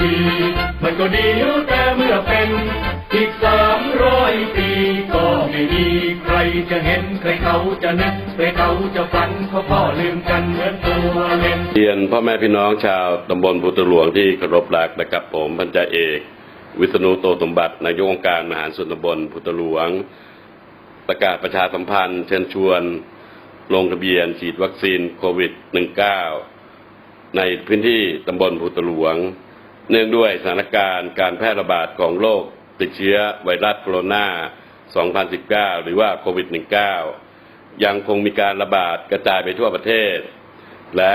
ที มันก็ดีแต่เมื่อเป็น อีกสามร้อยปีก็ไม่มีใครจะเห็นใครเขาจะนึกใครเขาจะฝันเขาพ่อลืมกันเหมือนตัวเล่นเรียนพ่อแม่พี่น้องชาวตำบลพุทธหลวงที่เคารพรักนะครับผมพันจ่าเอก วิษณุโตสมบัตินายกองการมหารส่วนตำบลพุทธหลวง ประกาศประชาสัมพันธ์ เชิญชวนลงทะเบียนฉีดวัคซีนโควิด -19 ในพื้นที่ตำบลพุทธหลวง เนื่องด้วยสถานการณ์การแพร่ระบาดของโรคติดเชื้อไวรัสโคโรนา 2019 หรือว่าโควิด -19 ยังคงมีการระบาดกระจายไปทั่วประเทศ และ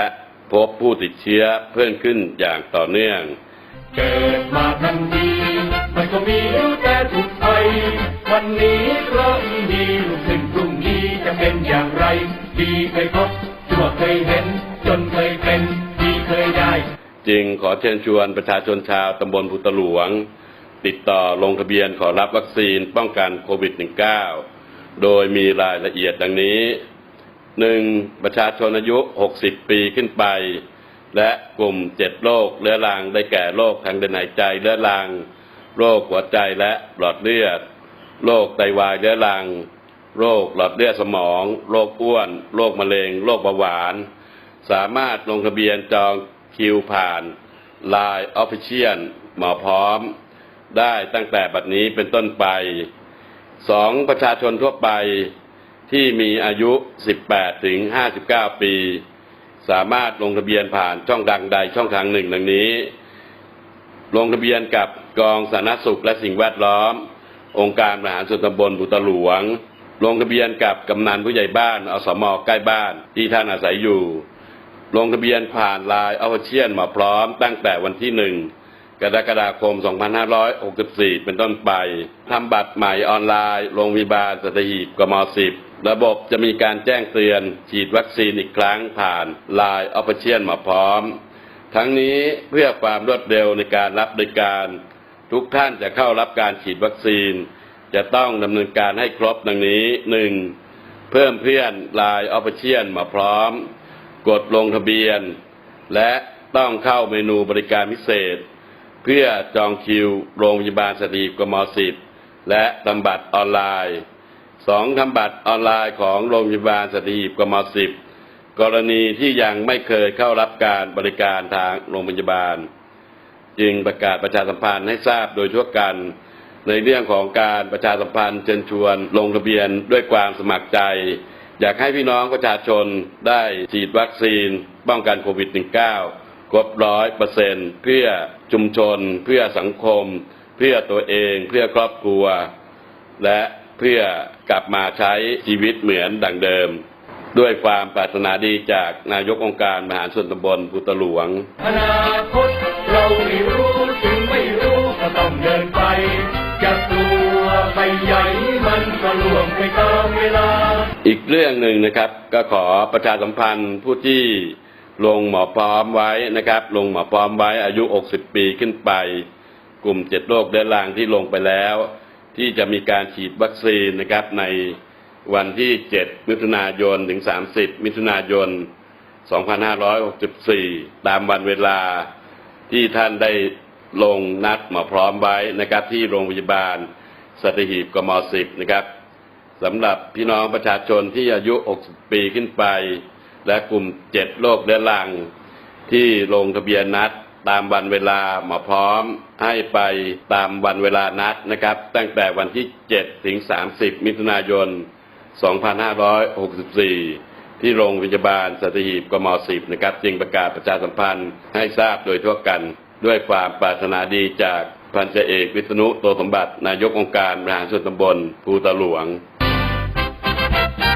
พบผู้ติดเชื้อเพิ่มขึ้นอย่างต่อเนื่อง เกิดมาทันทีมันก็มีแต่ทุกข์ไปวันนี้เพราะดีลูกขึ้นพรุ่งนี้จะเป็นอย่างไร ดีเคยพบชั่วเคยเห็น จึงขอเชิญชวนประชาชนชาวตำบลพุทธหลวง ติดต่อลงทะเบียนขอรับวัคซีนป้องกันโควิด -19 โดยมีรายละเอียดดังนี้ 1. ประชาชนอายุ 60 ปีขึ้นไป และกลุ่ม 7 โรคเรื้อรังได้แก่โรคทางเดินหายใจเรื้อรัง โรคหัวใจและหลอดเลือด โรคไตวายเรื้อรัง โรคหลอดเลือดสมอง โรคอ้วน โรคมะเร็ง โรคเบาหวาน สามารถลงทะเบียนจอง คิวผ่าน Line Official หมอพร้อม ได้ตั้งแต่บัดนี้เป็นต้นไป 2. ประชาชนทั่วไปที่มีอายุ 18 ถึง 59 ปี สามารถลงทะเบียนผ่านช่องทางใดช่องทางหนึ่งดังนี้ ลงทะเบียนกับกองสาธารณสุขและสิ่งแวดล้อม องค์การบริหารส่วนตำบลบุตรหลวง ลงทะเบียนกับกำนันผู้ใหญ่บ้านอสมใกล้บ้านที่ท่านอาศัยอยู่ ลงทะเบียนผ่านไลน์ออฟเชียนมาพร้อมตั้งแต่วันที่หนึ่งกรกฎาคม 2564 เป็นต้นไป ทำบัตรใหม่ออนไลน์ โรงพยาบาลสัตหีบกม 10 ระบบจะมีการแจ้งเตือนฉีดวัคซีนอีกครั้งผ่านไลน์ออฟเชียนมาพร้อม ทั้งนี้เพื่อความรวดเร็วในการรับบริการ ทุกท่านจะเข้ารับการฉีดวัคซีน จะต้องดำเนินการให้ครบดังนี้ 1. เพิ่มเพื่อนไลน์ออฟเชียนมาพร้อม กดลงทะเบียน และต้องเข้าเมนูบริการพิเศษ เพื่อจองคิวโรงพยาบาลสตรีกม10และทำบัตรออนไลน์ 2. ทำบัตรออนไลน์ของโรงพยาบาลสตรีกม10กรณีที่ยังไม่เคยเข้ารับการบริการทางโรงพยาบาล จึงประกาศประชาสัมพันธ์ให้ทราบโดยทั่วกัน ในเรื่องของการประชาสัมพันธ์เชิญชวนลงทะเบียนด้วยความสมัครใจ อยากให้พี่น้องประชาชนได้ฉีดวัคซีนป้องกันโควิด -19 ครบร้อยเปอร์เซ็นเพื่อชุมชน เพื่อสังคม เพื่อตัวเอง เพื่อครอบครัว และเพื่อกลับมาใช้ชีวิตเหมือนดังเดิม ด้วยความปรารถนาดีจากนายกองค์การมหารส่วนตำบลพุทธหลวงอนาคตเราไม่รู้ถึงไม่รู้ก็ต้องเดินไปจะกลัวไปใหญ่มันก็ล่วงไปตามเวลา อีกเรื่องหนึ่งนะครับก็ขอประชาสัมพันธ์ผู้ที่ลงหมอพร้อมไว้นะครับ ลงหมอพร้อมไว้อายุ 60 ปีขึ้นไป กลุ่มเจ็ดโรคเรื้อรังที่ลงไปแล้ว ที่จะมีการฉีดวัคซีนนะครับในวันที่ 7 มิถุนายนถึง 30 มิถุนายน 2564 ตามวันเวลาที่ท่านได้ลงนัดหมอพร้อมไว้นะครับที่โรงพยาบาลสัตหีบกม 10 นะครับ สำหรับพี่น้องประชาชนที่อายุ 60 ปีขึ้นไป และกลุ่ม 7 โรคเรื้อรัง ที่ลงทะเบียนนัดตามวันเวลาหมอพร้อมให้ไปตามวันเวลานัดนะครับ ตั้งแต่วันที่ 7 ถึง 30 มิถุนายน 2564 ที่โรงพยาบาลสัตหีบกม 10 นะครับ จึงประกาศประชาสัมพันธ์ให้ทราบโดยทั่วกัน ด้วยความปรารถนาดีจากพันจ่าเอกวิษณุโตสมบัติ นายกองค์การบริหารส่วนตำบลภูตะหลวง Thank you.